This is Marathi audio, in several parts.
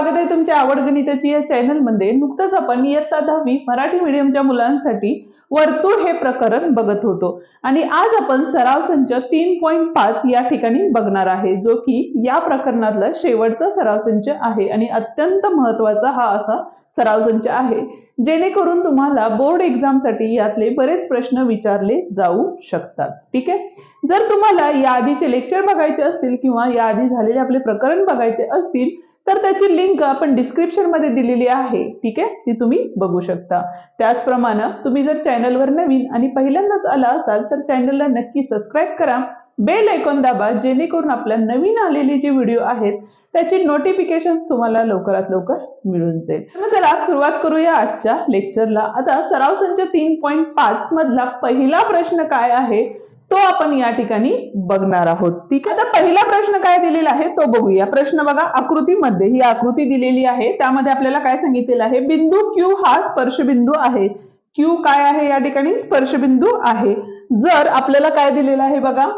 स्वागत आहे तुमच्या आवड गणिताची या चॅनलमध्ये. नुकतंच आपण इयत्ता दहावी मराठी मीडियमच्या मुलांसाठी वर्तुळ हे प्रकरण बघत होतो. आणि आज आपण सराव संच तीन पॉईंट पाच या ठिकाणी बघणार आहे जो की या प्रकरणातला शेवटचा सराव संच आहे आणि अत्यंत महत्त्वाचा हा असा सराव संच आहे. जेणेकरून तुम्हाला बोर्ड एक्झामसाठी यातले बरेच प्रश्न विचारले जाऊ शकतात. ठीक आहे? जर तुम्हाला या आधीचे लेक्चर बघायचे असतील किंवा या आधी झालेले आपले प्रकरण बघायचे असतील तर त्याची लिंक आपण डिस्क्रिप्शनमध्ये दिलेली आहे. ठीक आहे? ती तुम्ही बघू शकता. त्याचप्रमाणे तुम्ही जर चॅनलवर नवीन आणि पहिल्यांदाच आला असाल तर चॅनलला नक्की सबस्क्राईब करा. बेल ऐकून दाबा जेणेकरून आपल्या नवीन आलेले जे व्हिडिओ आहेत त्याची नोटिफिकेशन तुम्हाला लवकरात लवकर मिळून जाईल. तर आज सुरुवात करूया आजच्या लेक्चरला आता सराव संच तीन पॉईंट पाच मधला पहिला प्रश्न काय आहे? तो आपण या ठिकाणी बघणार आहोत. ठीक आहे तर पहिला प्रश्न काय दिलेला आहे तो बघूया. प्रश्न बघा आकृतीमध्ये ही आकृती दिलेली आहे. त्यामध्ये आपल्याला काय सांगितलेलं आहे? बिंदू क्यू हा स्पर्शबिंदू आहे. क्यू काय आहे या ठिकाणी? स्पर्शबिंदू आहे. जर आपल्याला काय दिलेलं आहे बघा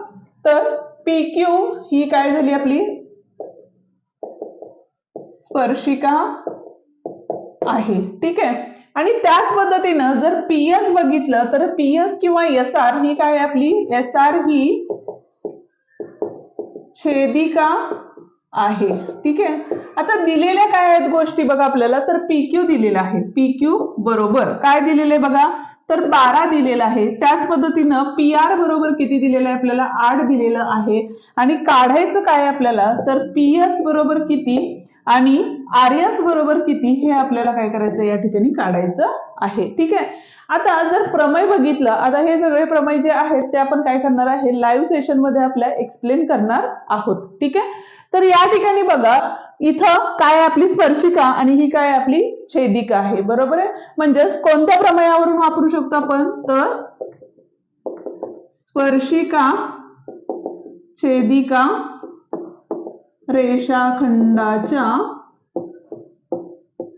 तर पी क्यू ही काय झाली आपली? स्पर्शिका आहे. ठीक आहे? आणि त्याच पद्धतीनं जर पी एस बघितलं तर पी एस किंवा एस आर ही काय आपली? एस आर ही छेदिका आहे. ठीक आहे? आता दिलेल्या काय आहेत गोष्टी बघा आपल्याला? तर पी क्यू दिलेला आहे. पी क्यू बरोबर. काय दिलेलं आहे बघा? तर बारा दिलेला आहे. त्याच पद्धतीनं पी आर बरोबर किती दिलेलं आहे आपल्याला? आठ दिलेलं आहे. आणि काढायचं काय आपल्याला? तर पी एस बरोबर किती? आणि आर एस बरोबर किती हे आपल्याला काय करायचं या ठिकाणी काढायचं आहे. ठीक आहे? आता जर प्रमेय बघितलं आता हे सगळे प्रमेय जे आहेत ते आपण काय करणार आहे? लाईव्ह सेशनमध्ये आपल्या एक्सप्लेन करणार आहोत. ठीक आहे? तर या ठिकाणी बघा इथं काय आपली स्पर्शिका आणि ही काय आपली छेदिका आहे. बरोबर आहे? म्हणजेच कोणत्या प्रमेयावरून वापरू शकतो आपण? तर स्पर्शिका छेदिका रेषाखंडाच्या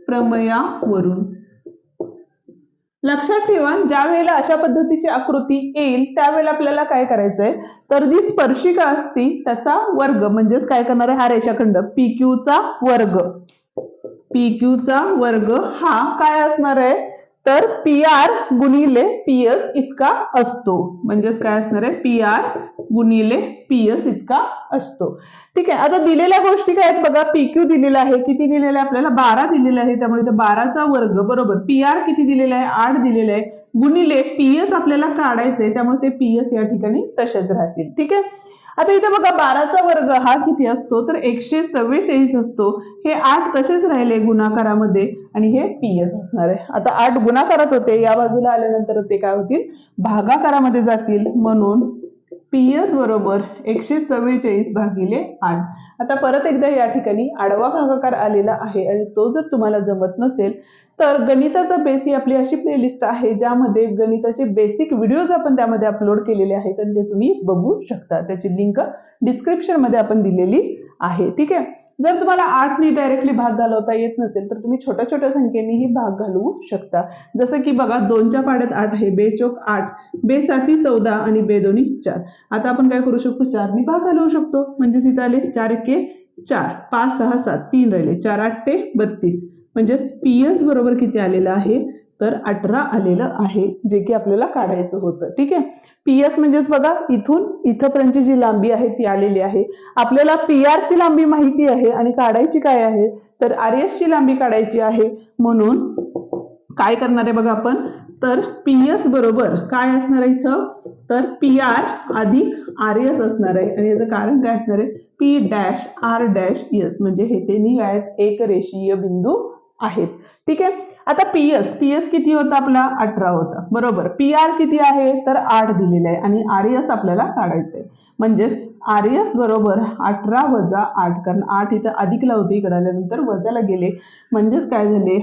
प्रमयावरून. लक्षात ठेवा ज्या वेळेला अशा पद्धतीची आकृती येईल त्यावेळेला आपल्याला काय करायचंय? तर जी स्पर्शिका असती त्याचा वर्ग म्हणजेच काय करणार आहे? हा रेषाखंड पी चा वर्ग. पी चा वर्ग हा काय असणार आहे? तर पी आर गुणिले पी एस इतका असतो. म्हणजेच काय असणार आहे? पी आर गुणिले पी एस इतका असतो. ठीक आहे आता दिलेल्या गोष्टी काय आहेत बघा पी क्यू दिलेला आहे किती दिलेला आहे आपल्याला? बारा दिलेला आहे त्यामुळे बाराचा वर्ग बरोबर. पी आर किती दिलेला आहे? आठ दिलेला आहे. गुणिले पी एस आपल्याला काढायचंय त्यामुळे ते पी एस या ठिकाणी तसेच राहतील. ठीक आहे? आता इथे बघा बाराचा वर्ग हा किती असतो? तर एकशे चव्वेचाळीस असतो. हे आठ तसेच राहिले गुणाकारामध्ये आणि हे पी एस असणार आहे. आता आठ गुणाकारात होते या बाजूला आल्यानंतर ते काय होतील? भागाकारामध्ये जातील. म्हणून पी एस बरोबर एकशे चव्वेचाळीस भागिले आठ. आता परत एकदा या ठिकाणी आडवा भागाकार आलेला आहे आणि तो जर तुम्हाला जमत नसेल तर गणिताचा बेस ही आपली अशी प्लेलिस्ट आहे ज्यामध्ये गणिताचे बेसिक व्हिडिओज आपण त्यामध्ये अपलोड केलेले आहेत आणि ते तुम्ही बघू शकता. त्याची लिंक डिस्क्रिप्शनमध्ये आपण दिलेली आहे. ठीक आहे? जर तुम्हाला आठने डायरेक्टली भाग घालवता येत नसेल तर तुम्ही छोट्या छोट्या संख्येनेही भाग घालवू शकता. जसं की बघा दोनच्या पाड्यात आठ आहे बे चोक आठ बे साठी चौदा आणि बे दोन्ही चार. आता आपण काय करू शकतो? चारने भाग घालवू शकतो. म्हणजे तिथे आले चार एके चार पाच सहा सात तीन राहिले. चार आठ ते बत्तीस. म्हणजे पी एस बरोबर किती आलेलं आहे? तर अठरा आलेलं आहे जे की आपल्याला काढायचं होतं. ठीक आहे? पी एस म्हणजेच बघा इथून इथंपर्यंतची जी लांबी आहे ती आलेली आहे. आपल्याला पी आर ची लांबी माहिती आहे आणि काढायची काय आहे? तर आर एस ची लांबी काढायची आहे. म्हणून काय करणार आहे बघा आपण? तर पी एस बरोबर काय असणार आहे इथं? तर पी आर अधिक आर एस असणार आहे. आणि याचं कारण काय असणार आहे? P dash R dash S म्हणजे हे ते निघायच एक रेषीय बिंदू आहेत. ठीक आहे? आता पी एस पी एस किती होता आपला? अठरा होता. बरोबर. पी आर किती आहे? तर आठ दिलेलं आहे. आणि आर एस आपल्याला काढायचं आहे म्हणजेच आर एस बरोबर अठरा वजा आठ कारण आठ इथं अधिक लावते इकडे आल्यानंतर वजाला गेले. म्हणजेच काय झाले?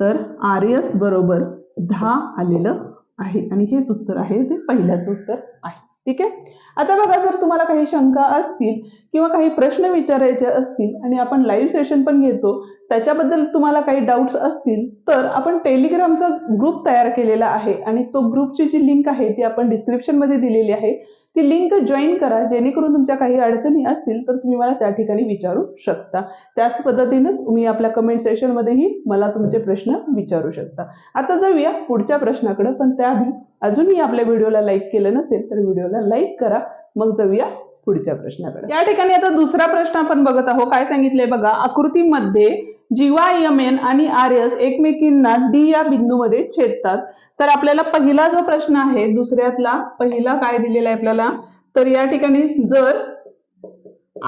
तर आर एस बरोबर दहा आलेलं आहे. आणि हेच उत्तर आहे ते पहिल्याचं उत्तर आहे. ठीक आहे? आता बघा जर तुम्हाला काही शंका असतील किंवा काही प्रश्न विचारायचे असतील आणि आपण लाईव्ह सेशन पण घेतो त्याच्याबद्दल तुम्हाला काही डाऊट्स असतील तर आपण टेलिग्रामचा ग्रुप तयार केलेला आहे आणि तो ग्रुपची जी लिंक आहे ती आपण डिस्क्रिप्शनमध्ये दिलेली आहे. ती लिंक जॉईन करा जेणेकरून तुमच्या काही अडचणी असतील तर तुम्ही मला त्या ठिकाणी विचारू शकता. त्याच पद्धतीनं तुम्ही आपल्या कमेंट सेशनमध्येही मला तुमचे प्रश्न विचारू शकता. आता जाऊया पुढच्या प्रश्नाकडे पण त्याआधी अजूनही आपल्या व्हिडिओला लाईक केलं नसेल तर व्हिडिओला लाईक करा. मग जाऊया पुढच्या प्रश्नाकडे. या ठिकाणी आता दुसरा प्रश्न आपण बघत आहोत. काय सांगितलंय बघा आकृतीमध्ये जीवा एम एन आणि आर एस एकमेकींना डी या बिंदूमध्ये छेदतात. तर आपल्याला पहिला जो प्रश्न आहे दुसऱ्यातला पहिला काय दिलेला आहे आपल्याला? तर या ठिकाणी जर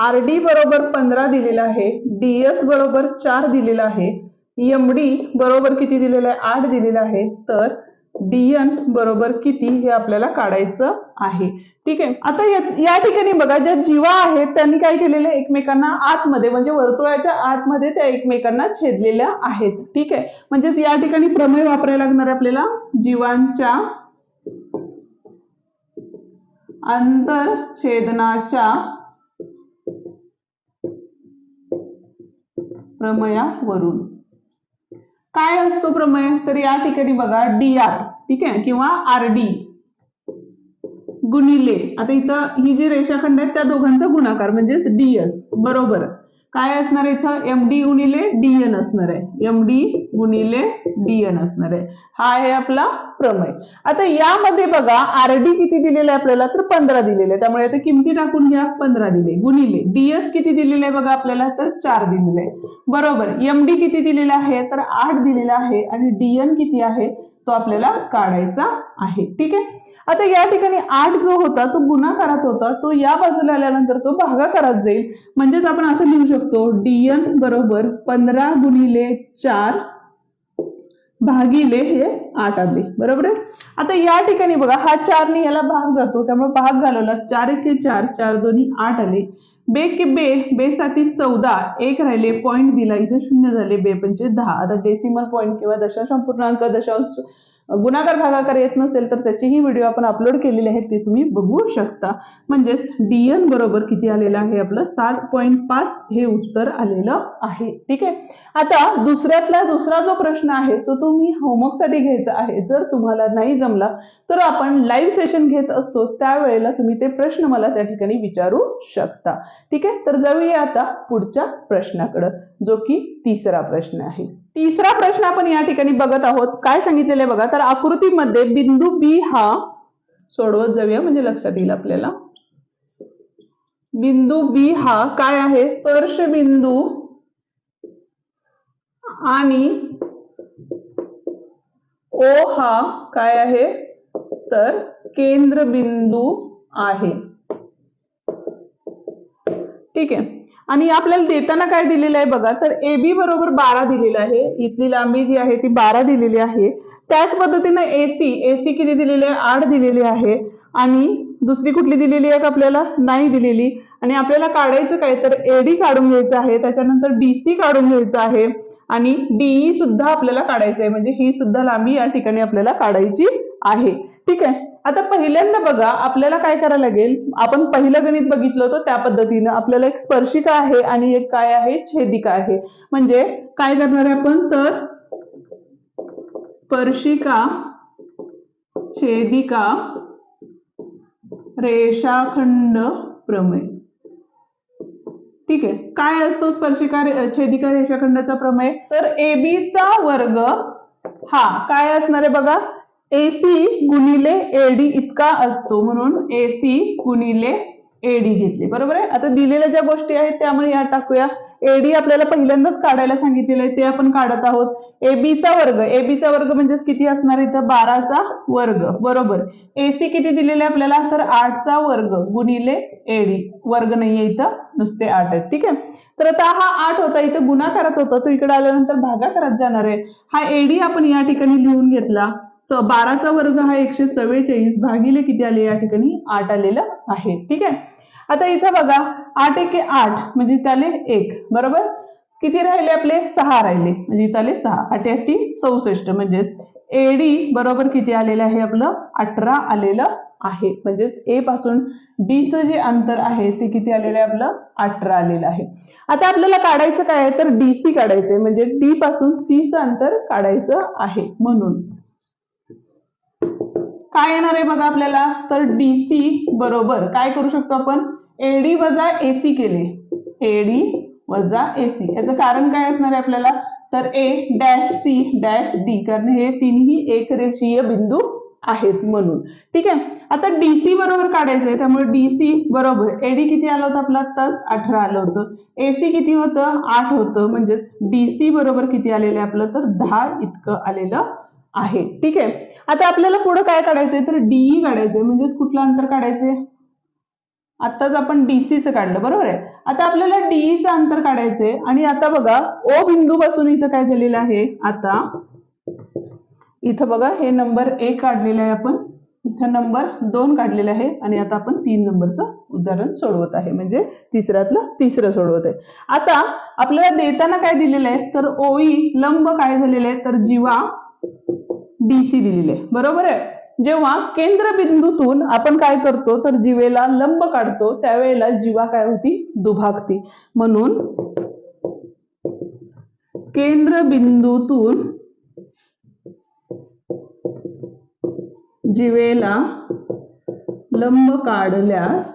आर डी बरोबर पंधरा दिलेला आहे डीएस बरोबर चार दिलेला आहे एम डी बरोबर किती दिलेलं आहे? आठ दिलेलं आहे. तर डीएन बरोबर किती हे आपल्याला काढायचं आहे. ठीक आहे? आता या ठिकाणी बघा ज्या जीवा आहेत त्यांनी काय केलेलं आहे? एकमेकांना आतमध्ये म्हणजे वर्तुळाच्या आतमध्ये त्या एकमेकांना छेदलेल्या आहेत. ठीक आहे? म्हणजेच या ठिकाणी प्रमेय वापरायला लागणार आहे आपल्याला. जीवांच्या आंतरछेदनाच्या प्रमयावरून. काय असतो प्रमेय? तर या ठिकाणी बघा डी आर ठीक आहे? किंवा आर डी गुणिले. आता इथं ही जी रेषाखंड आहेत त्या दोघांचा गुणाकार म्हणजेच डीएस बरोबर. काय असणार आहे इथं? एम डी गुणिले डीएन असणार आहे. एम डी गुणिले डीएन असणार आहे. हा आहे आपला प्रमेय. आता यामध्ये बघा आर डी किती दिलेलं आहे आपल्याला? तर पंधरा दिलेले. आहे त्यामुळे आता किमती टाकून घ्या. पंधरा दिले. गुणिले. डीएस किती दिलेले आहे बघा आपल्याला? तर चार दिलेले. आहे बरोबर. एम डी किती दिलेला आहे? तर आठ दिलेला आहे. आणि डीएन किती आहे? तो आपल्याला काढायचा आहे. ठीक आहे? आता या ठिकाणी आठ जो होता तो गुणाकारात होता तो या बाजूला आल्यानंतर तो भागाकारात जाईल. म्हणजेच आपण असं लिहू शकतो डीएन बरोबर पंधरा गुणिले चार भागिले हे आठ आले. बरोबर आहे? आता या ठिकाणी बघा हा चारने याला भाग जातो त्यामुळे भाग घालवला. चार एके चार चार दोन्ही आठ आले. बे के बे बे साठी चौदा एक राहिले पॉईंट दिला. इथे शून्य झाले बे म्हणजे दहा. आता डेसिमल पॉईंट किंवा दशांश पूर्णांक दशांश गुणाकार भागाकार येत नसेल तर त्याचीही व्हिडिओ आपण अपलोड केलेले आहेत ते तुम्ही बघू शकता. म्हणजेच डीएन बरोबर किती आलेलं आहे? आपलं सात पॉईंट पाच हे उत्तर आलेलं आहे. ठीक आहे? आता दुसऱ्यातला दुसरा जो प्रश्न आहे तो तुम्ही होमवर्कसाठी घ्यायचा आहे. जर तुम्हाला नाही जमला तर आपण लाईव्ह सेशन घेत असतो त्यावेळेला तुम्ही ते प्रश्न मला त्या ठिकाणी विचारू शकता. ठीक आहे? तर जाऊया आता पुढच्या प्रश्नाकडं जो की तिसरा प्रश्न आहे. तिसरा प्रश्न आपण या ठिकाणी बघत आहोत. काय सांगितलेलं आहे बघा? तर आकृतीमध्ये बिंदू बी हा सोडवत जाऊया म्हणजे लक्षात येईल आपल्याला. बिंदू बी हा काय आहे? स्पर्श बिंदू आणि ओ हा काय आहे? तर केंद्रबिंदू आहे. ठीक आहे. आणि आपल्याला देताना काय दिलेलं आहे बघा तर ए बी बरोबर बारा दिलेलं आहे. इथली लांबी जी आहे ती बारा दिलेली आहे. त्याच पद्धतीनं ए सी ए सी किती दिलेली आहे? आठ दिलेली आहे. आणि दुसरी कुठली दिलेली आहे का आपल्याला? नाही दिलेली. आणि आपल्याला काढायचं काय? तर एडी काढून घ्यायचं आहे. त्याच्यानंतर डीसी काढून घ्यायचं आहे. आणि डीई सुद्धा आपल्याला काढायचं आहे. म्हणजे ही सुद्धा लांबी या ठिकाणी आपल्याला काढायची आहे. ठीक आहे? आता पहिल्यांदा बघा आपल्याला काय करायला लागेल? आपण पहिलं गणित बघितलं होतं त्या पद्धतीनं आपल्याला एक स्पर्शिका आहे आणि एक काय आहे? छेदिका आहे. म्हणजे काय करणार आहे आपण? तर स्पर्शिका छेदिका रेषाखंड प्रमेय. ठीक आहे. काय असतो स्पर्शिका छेदिका रेषाखंडाचा प्रमेय? तर एबीचा चा वर्ग हा काय असणार आहे बघा? एसी गुणिले एडी इतका असतो म्हणून एसी गुणिले एडी घेतली. बरोबर आहे? आता दिलेल्या ज्या गोष्टी आहेत त्यामुळे या टाकूया. एडी आपल्याला पहिल्यांदाच काढायला सांगितलेलं आहे ते आपण काढत आहोत. एबीचा वर्ग. एबीचा वर्ग म्हणजेच किती असणार आहे इथं? बाराचा वर्ग. बरोबर. एसी किती दिलेले आपल्याला? तर आठचा वर्ग गुणिले एडी वर्ग नाहीये इथं नुसते आठ आहेत. ठीक आहे? तर आता हा आठ होता इथं गुणाकारात होता. तो इकडे आल्यानंतर भागाकारात जाणार आहे. हा एडी आपण या ठिकाणी लिहून घेतला. बाराचा वर्ग हा एकशे चव्वेचाळीस भागिले किती आले या ठिकाणी? आठ आलेलं आहे. ठीक आहे? आता इथं बघा आठ एके आठ म्हणजे त्याले एक. बरोबर? किती राहिले आपले? सहा राहिले. म्हणजे इथं आले सहा. अठ्याऐंशी चौसष्ट. म्हणजेच एडी बरोबर किती आलेलं आहे आपलं? अठरा आलेलं आहे. म्हणजेच ए पासून डीचं जे अंतर आहे ते किती आलेलं आहे आपलं? अठरा आलेलं आहे. आता आपल्याला काढायचं काय आहे? तर डी सी काढायचंय. म्हणजे डी पासून सीचं अंतर काढायचं आहे. म्हणून काय येणार आहे बघा आपल्याला? तर डीसी बरोबर काय करू शकतो आपण? एडी वजा एसी केले. एडी वजा एसी याचं कारण काय असणार आहे आपल्याला? तर A dash C dash D कारण हे तिन्ही एक रेषीय बिंदू आहेत म्हणून. ठीक आहे? आता डीसी बरोबर काढायचंय त्यामुळे डीसी बरोबर. एडी किती आलं होतं आपलं आत्ताच अठरा आलं होतं. एसी किती होतं? आठ होतं. म्हणजेच डीसी बरोबर किती आलेलं आहे आपलं? तर दहा इतकं आलेलं आहे. ठीक आहे. आता आपल्याला पुढे काय काढायचंय? तर डीई काढायचंय. म्हणजेच कुठलं अंतर काढायचंय? आत्ताच आपण डीसीचं काढलं. बरोबर आहे? आता आपल्याला डीईचं अंतर काढायचंय. आणि आता बघा ओ बिंदू पासून इथं काय झालेलं आहे? आता इथं बघा हे नंबर एक काढलेलं आहे आपण. इथं नंबर दोन काढलेला आहे. आणि आता आपण तीन नंबरचं उदाहरण सोडवत आहे. म्हणजे तिसऱ्यातलं तिसरं सोडवत आहे. आता आपल्याला देताना काय दिलेलं आहे? तर ओई लंब काय झालेलं आहे? तर जीवा डीसी दिलेले आहे. बरोबर आहे? जेव्हा केंद्रबिंदूतून आपण काय करतो? तर जीवेला लंब काढतो. त्यावेळेला जीवा काय होती? दुभागती. म्हणून केंद्रबिंदूतून जीवेला लंब काढल्यास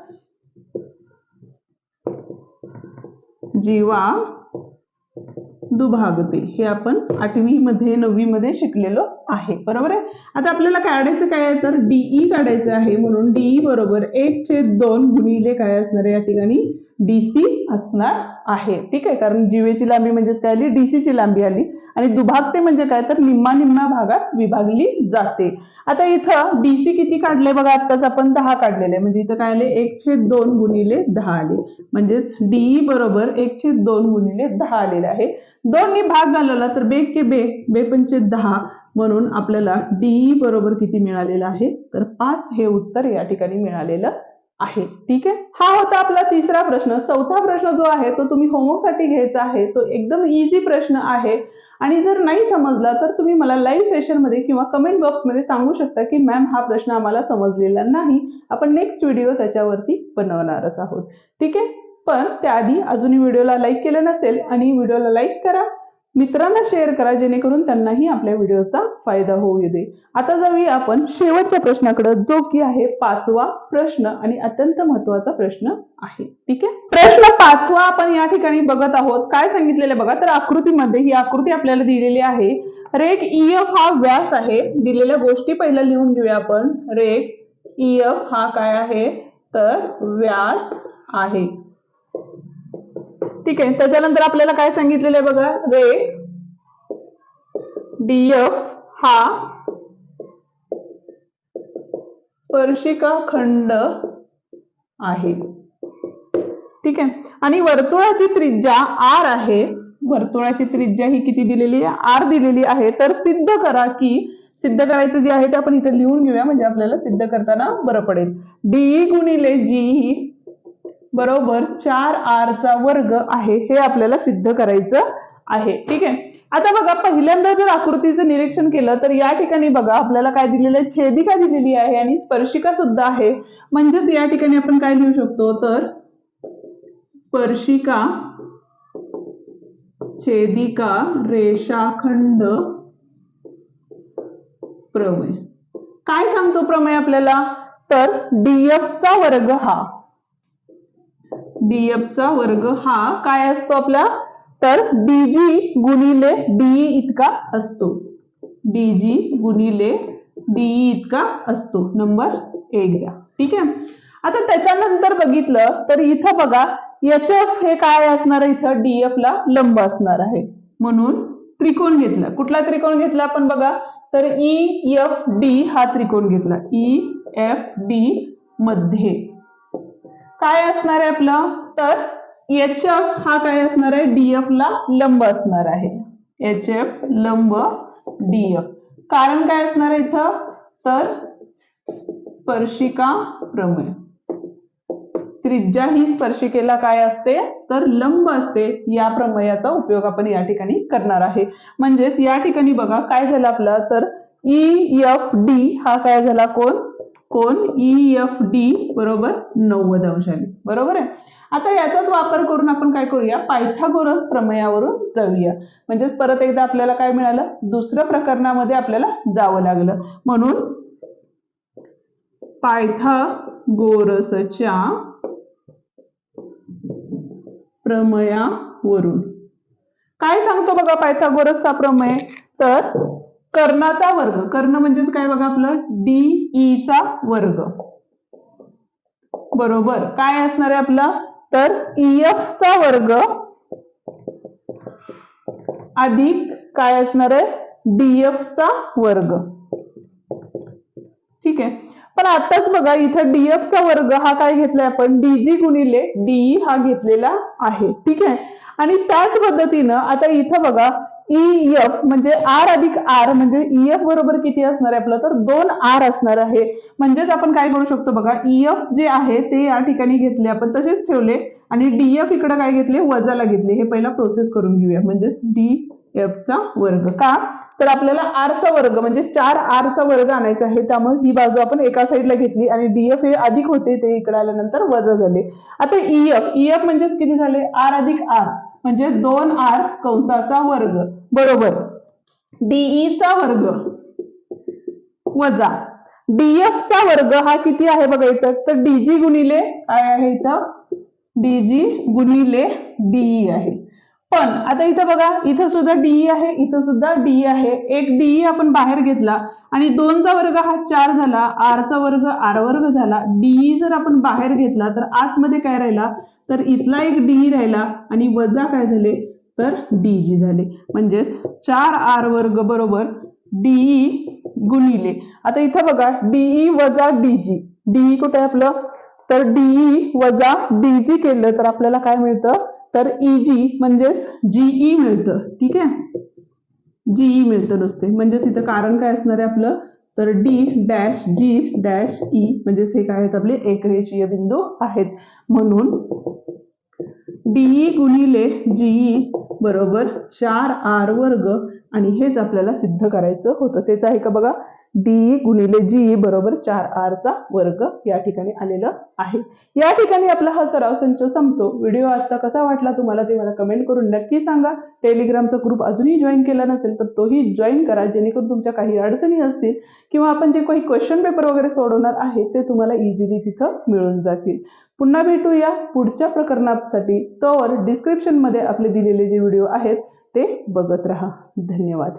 जीवा दुभागते. हे आपण आठवीमध्ये नववीमध्ये नववी मध्ये शिकलेलो आहे. बरोबर आहे? आता आपल्याला काढायचं काय आहे? तर डीई काढायचं आहे. म्हणून डीई बरोबर एक छेद दोन गुणिले काय असणार आहे? या ठिकाणी डीसी असणार आहे. ठीक आहे? कारण जीवेची लांबी म्हणजेच काय आली? डीसीची लांबी आली. आणि दुभागते म्हणजे काय? तर निम्मा निम्मा भागात विभागली जाते. आता इथं डीसी किती काढले बघा? आत्ताच आपण दहा काढलेले म्हणजे इथं काय आले? एकशे दोन गुणिले दहा आले. म्हणजेच डीई बरोबर एकशे दोन गुणिले दहा आलेले आहे. दोन्ही भाग घालवला तर बे के बे बे पंचे दहा म्हणून आपल्याला डीई बरोबर किती मिळालेलं आहे? तर पाच हे उत्तर या ठिकाणी मिळालेलं आहे. ठीक आहे? हा होता आपला तिसरा प्रश्न. चौथा प्रश्न जो आहे तो तुम्ही होमवर्कसाठी घ्यायचा आहे. तो एकदम इझी प्रश्न आहे. आणि जर नाही समजला तर तुम्ही मला लाईव्ह सेशनमध्ये किंवा कमेंट बॉक्समध्ये सांगू शकता की मॅम हा प्रश्न आम्हाला समजलेला नाही. आपण नेक्स्ट व्हिडिओ त्याच्यावरती बनवणारच आहोत. ठीक आहे? पण त्याआधी अजूनही व्हिडिओला लाईक केलं नसेल आणि व्हिडिओला लाईक करा. मित्रांना शेअर करा जेणेकरून त्यांनाही आपल्या व्हिडिओचा फायदा होऊ दे. आता जाऊया आपण शेवटच्या प्रश्नाकडे जो की आहे पाचवा प्रश्न आणि अत्यंत महत्त्वाचा प्रश्न आहे. ठीक आहे? प्रश्न पाचवा आपण या ठिकाणी बघत आहोत. काय सांगितलेलं बघा? तर आकृतीमध्ये ही आकृती आपल्याला दिलेली आहे. रेक ईएफ हा व्यास आहे. दिलेल्या गोष्टी पहिल्या लिहून घेऊया आपण. रेक ईएफ हा काय आहे? तर व्यास आहे. ठीक आहे. त्याच्यानंतर आपल्याला काय सांगितलेलं आहे बघा? रे डीएफ हा स्पर्शिका खंड आहे. ठीक आहे. आणि वर्तुळाची त्रिज्या आर आहे. वर्तुळाची त्रिज्या ही किती दिलेली आहे? आर दिलेली आहे. तर सिद्ध करा की सिद्ध करायचं जे आहे ते आपण इथे लिहून घेऊया म्हणजे आपल्याला सिद्ध करताना बरं पडेल. डीई गुणिले जी ही बरोबर चार आर चा वर्ग आहे हे आपल्याला सिद्ध करायचं आहे. ठीक आहे? आता बघा पहिल्यांदा जर आकृतीचं निरीक्षण केलं तर या ठिकाणी बघा आपल्याला काय दिलेलं आहे? छेदिका दिलेली आहे आणि स्पर्शिका सुद्धा आहे. म्हणजेच या ठिकाणी आपण काय लिहू शकतो? तर स्पर्शिका छेदिका रेषाखंड प्रमेय. काय सांगतो प्रमेय आपल्याला? तर डीएफ चा वर्ग हा. डीएफ चा वर्ग हा काय असतो आपला? तर डीजी गुणिले डीई इतका असतो. डीजी गुणिले डीई इतका असतो. नंबर एक द्या. ठीक आहे? आता त्याच्यानंतर बघितलं तर इथं बघा एच एफ हे काय असणार आहे इथं? डीएफ ला लंब असणार आहे. म्हणून त्रिकोण घेतला. कुठला त्रिकोण घेतला आपण बघा? तर ई एफ डी हा त्रिकोण घेतला. ई एफ डी मध्ये. काय असणार आहे आपलं? तर एच एफ हा काय असणार आहे? डीएफ ला लंब असणार आहे. एच एफ लंब डीएफ कारण काय असणार आहे इथं? तर स्पर्शिका प्रमेय. त्रिज्या ही स्पर्शिकेला काय असते? तर लंब असते. या प्रमेयाचा उपयोग आपण या ठिकाणी करणार आहे. म्हणजेच या ठिकाणी बघा काय झालं आपलं? तर ई एफ डी हा काय झाला? कोण? कोण? ई एफ डी बरोबर नव्वद अंशाने. बरोबर आहे? आता याचाच वापर करून आपण काय करूया? पायथागोरस प्रमेयावरून जाऊया. म्हणजेच परत एकदा आपल्याला काय मिळालं? दुसऱ्या प्रकरणामध्ये आपल्याला जावं लागलं. म्हणून पायथागोरसच्या प्रमेयावरून. काय सांगतो बघा पायथागोरसचा प्रमेय? तर कर्णाचा वर्ग. कर्ण म्हणजेच काय बघा आपलं? डी e चा वर्ग. बरोबर. काय असणार आहे आपलं? तर e, ईएफ चा वर्ग अधिक काय असणार आहे? डीएफ चा वर्ग. ठीक आहे. पण आताच बघा इथं डीएफ चा वर्ग हा काय घेतलाय आपण? डीजी गुणिले डीई हा घेतलेला आहे. ठीक आहे? आणि त्याच पद्धतीनं आता इथं बघा ईएफ म्हणजे आर अधिक आर म्हणजे ईएफ बरोबर किती असणार आहे आपलं? तर दोन आर असणार आहे. म्हणजेच आपण काय करू शकतो बघा ईएफ जे आहे ते या ठिकाणी घेतले आपण तसेच ठेवले आणि डीएफ इकडे काय घेतले? वजाला घेतले. हे पहिला प्रोसेस करून घेऊया. म्हणजे डी एफचा वर्ग. का? तर आपल्याला आर चा वर्ग म्हणजे चार आर चा वर्ग आणायचा आहे. त्यामुळे ही बाजू आपण एका साईडला घेतली आणि डीएफ हे अधिक होते ते इकडे आल्यानंतर वजा झाले. आता ईएफ ईएफ म्हणजेच किती झाले? आर अधिक आर म्हणजे दोन आर कंसाचा वर्ग. बरोबर. डीई चा वर्ग. वजा. डीएफ चा वर्ग हा किती आहे बघा इथं? तर डीजी गुणिले काय आहे इथं? डीजी गुणिले डीई आहे. पण आता इथं बघा इथं सुद्धा डीई आहे इथं सुद्धा डीई आहे. एक डीई आपण बाहेर घेतला आणि दोनचा वर्ग हा चार झाला आरचा वर्ग आर वर्ग झाला. डीई जर आपण बाहेर घेतला तर आतमध्ये काय राहिला? तर इथला एक डीई राहिला आणि वजा काय झाले? तर डीजी झाले. म्हणजेच चार आर वर्ग बरोबर डीई गुणिले. आता इथं बघा डीई वजा डीजी डीई कुठे आपलं? तर डीई वजा डीजी केलं तर आपल्याला काय मिळतं? तर ईजी म्हणजेच जीई मिळतं. ठीक आहे? जीई मिळतं नुसते. म्हणजेच इथं कारण काय असणार आहे आपलं? तर D dash G dash E म्हणजेच हे काय आहेत आपले? एकरेषीय बिंदू आहेत. म्हणून डीई गुणिले जीई बरोबर चार आर वर्ग आणि हेच आपल्याला सिद्ध करायचं होतं. तेच आहे का बघा? डी गुणिले जी बरोबर चार आर चा वर्ग या ठिकाणी आलेलं आहे. या ठिकाणी आपला हा सराव संच संपतो. व्हिडिओ आजचा कसा वाटला तुम्हाला ते मला कमेंट करून नक्की सांगा. टेलिग्रामचा ग्रुप अजूनही जॉईन केला नसेल तर तोही जॉईन करा जेणेकरून तुमच्या काही अडचणी असतील किंवा आपण जे काही क्वेश्चन पेपर वगैरे सोडवणार आहे ते तुम्हाला इझिली तिथं मिळून जातील. पुन्हा भेटूया पुढच्या प्रकरणासाठी. तोवर डिस्क्रिप्शनमध्ये आपले दिलेले जे व्हिडिओ आहेत ते बघत राहा. धन्यवाद.